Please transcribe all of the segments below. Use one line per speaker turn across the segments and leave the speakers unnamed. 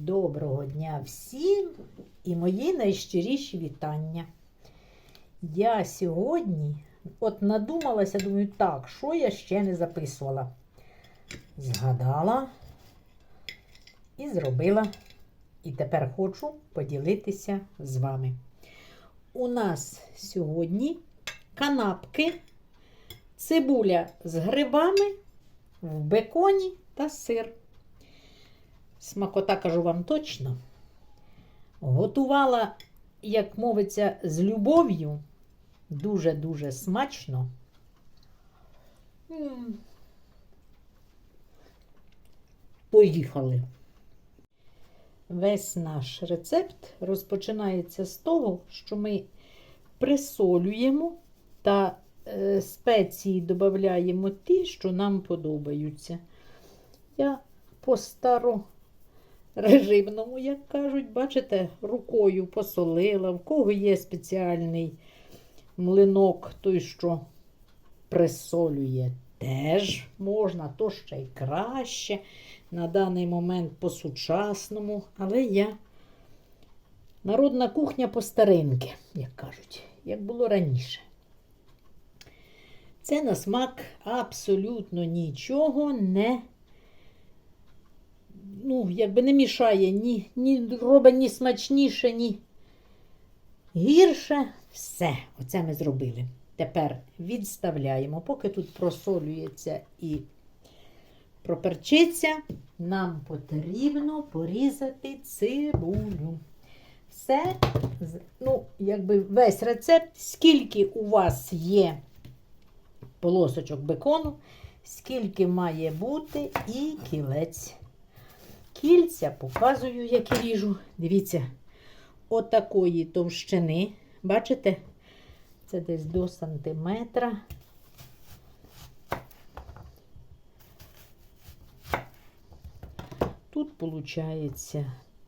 Доброго дня всім і мої найщиріші вітання. Я сьогодні от надумалася, думаю, так, що я ще не записувала. Згадала і зробила. І тепер хочу поділитися з вами. У нас сьогодні канапки, цибуля з грибами в беконі та сир. Смакота кажу вам точно. Готувала, як мовиться, з любов'ю. Дуже-дуже смачно. Поїхали. Весь наш рецепт розпочинається з того, що ми присолюємо та е, спеції додаємо ті, що нам подобаються. Я по старо режимному, як кажуть, бачите, рукою посолила, в кого є спеціальний млинок, той, що присолює, теж можна, то ще й краще. На даний момент по-сучасному, але я народна кухня по старинки, як кажуть, як було раніше. Це на смак абсолютно нічого не ну, якби не мішає, ні, ні робить ні смачніше, ні гірше. Все, оце ми зробили. Тепер відставляємо, поки тут просолюється і проперчиться, нам потрібно порізати цибулю. Все, ну, якби весь рецепт, скільки у вас є полосочок бекону, скільки має бути і кілець. Кільця показую, як ріжу. Дивіться, отакої товщини. Бачите? Це десь до сантиметра. Тут, виходить,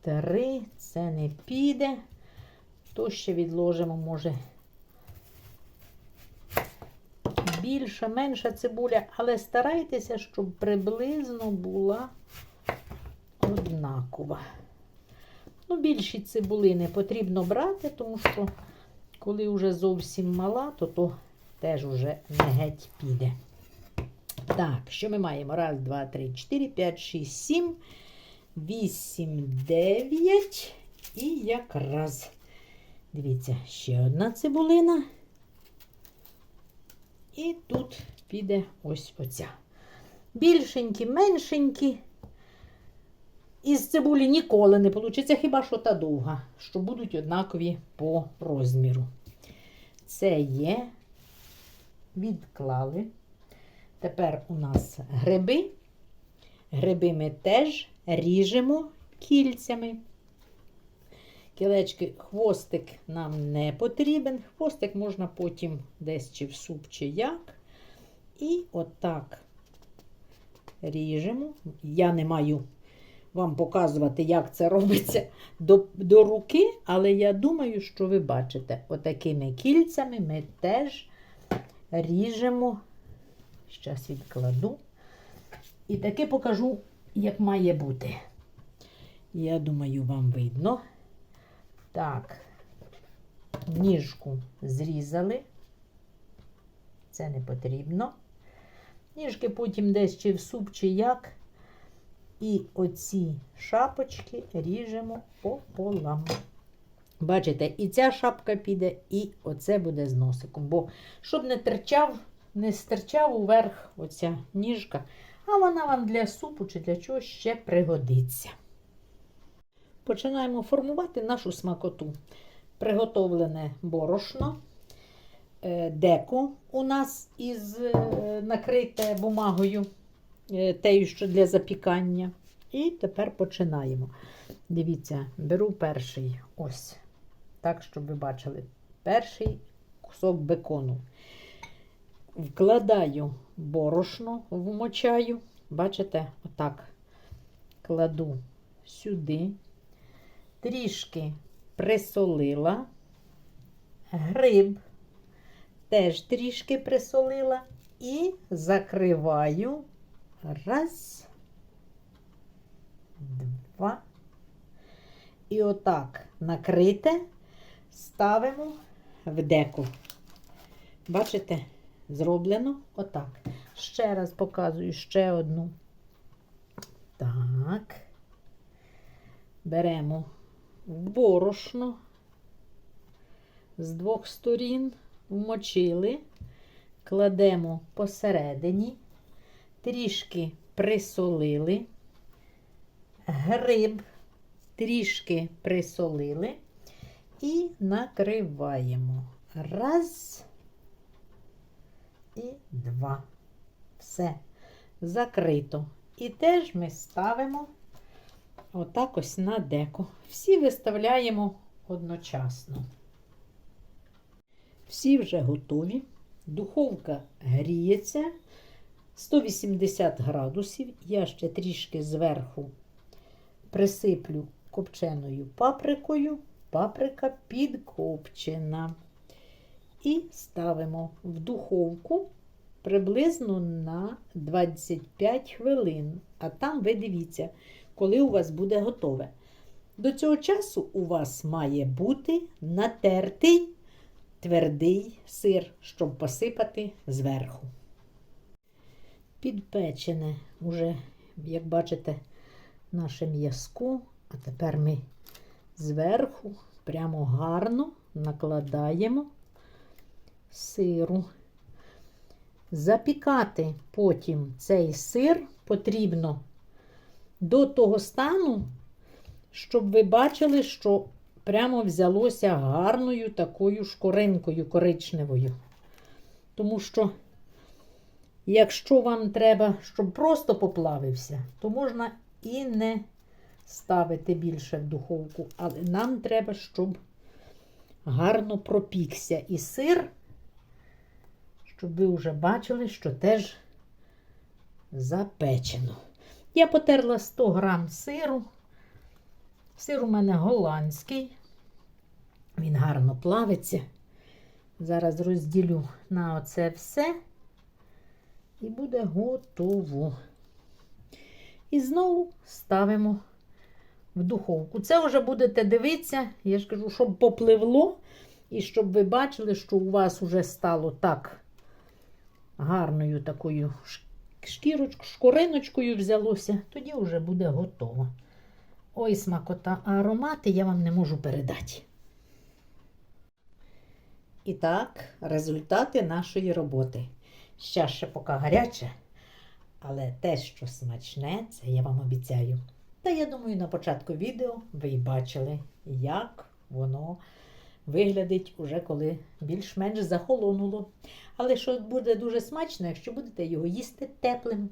три, це не піде. То ще відложимо, може, більша, менша цибуля, але старайтеся, щоб приблизно була однакова. Ну, більші цибулини потрібно брати, тому що, коли вже зовсім мала, то то теж уже не геть піде. Так, що ми маємо? Раз, два, три, чотири, п'ять, шість, сім, вісім, дев'ять. І якраз, дивіться, ще одна цибулина. І тут піде ось оця. Більшенькі, меншенькі. Із цибулі ніколи не вийде, хіба що та довга, що будуть однакові по розміру. Це є, відклали. Тепер у нас гриби. Гриби ми теж ріжемо кільцями. Кілечки, хвостик нам не потрібен. Хвостик можна потім десь чи в суп, чи як. І отак ріжемо. Я не маю вам показувати, як це робиться до, до руки, але я думаю, що ви бачите, отакими кільцями ми теж ріжемо. Зараз відкладу. І таки покажу, як має бути. Я думаю, вам видно. Так, ніжку зрізали. Це не потрібно. Ніжки потім десь чи в суп, чи як. І оці шапочки ріжемо пополам. Бачите, і ця шапка піде, і оце буде з носиком. Бо щоб не терчав, не стирчав уверх оця ніжка, а вона вам для супу чи для чого ще пригодиться. Починаємо формувати нашу смакоту. Приготовлене борошно, е, деко у нас із е, накрите бумагою, тею, що для запікання. І тепер починаємо. Дивіться, беру перший ось, так, щоб ви бачили, перший кусок бекону. Вкладаю борошно, вмочаю, бачите, отак кладу сюди, трішки присолила, гриб теж трішки присолила і закриваю. Раз, два, І отак накрите ставимо в деко. Бачите, зроблено отак. Ще раз показую ще одну. Так. Беремо борошно з двох сторін, вмочили, кладемо посередині, трішки присолили, гриб трішки присолили і накриваємо. Раз і два. Все закрито. І теж ми ставимо отак ось на деко. Всі виставляємо одночасно. Всі вже готові. Духовка гріється 180 градусів. Я ще трішки зверху присиплю копченою паприкою. Паприка підкопчена. І ставимо в духовку приблизно на 25 хвилин. А там ви дивіться, коли у вас буде готове. До цього часу у вас має бути натертий твердий сир, щоб посипати зверху. Підпечене уже, як бачите, наше м'язку. А тепер ми зверху прямо гарно накладаємо сиру. Запікати потім цей сир потрібно до того стану, щоб ви бачили, що прямо взялося гарною такою шкоринкою коричневою. Тому що, якщо вам треба, щоб просто поплавився, то можна і не ставити більше в духовку, але нам треба, щоб гарно пропікся і сир, щоб ви вже бачили, що теж запечено. Я потерла 100 грам сиру. Сир у мене голландський. Він гарно плавиться. Зараз розділю на оце все і буде готово. І знову ставимо в духовку. Це вже будете дивитися, я ж кажу, щоб попливло, і щоб ви бачили, що у вас вже стало так гарною такою шкірочкою, шкориночкою взялося, тоді вже буде готово. Ой, смакота, аромати я вам не можу передати. І так, результати нашої роботи. Ще ще поки гаряче, але те, що смачне, це я вам обіцяю. Та я думаю, на початку відео ви й бачили, як воно виглядить уже коли більш-менш захолонуло. Але що буде дуже смачно, якщо будете його їсти теплим.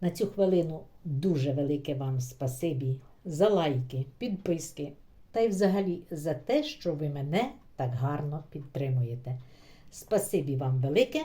На цю хвилину дуже велике вам спасибі за лайки, підписки та й взагалі за те, що ви мене так гарно підтримуєте. Спасибі вам велике.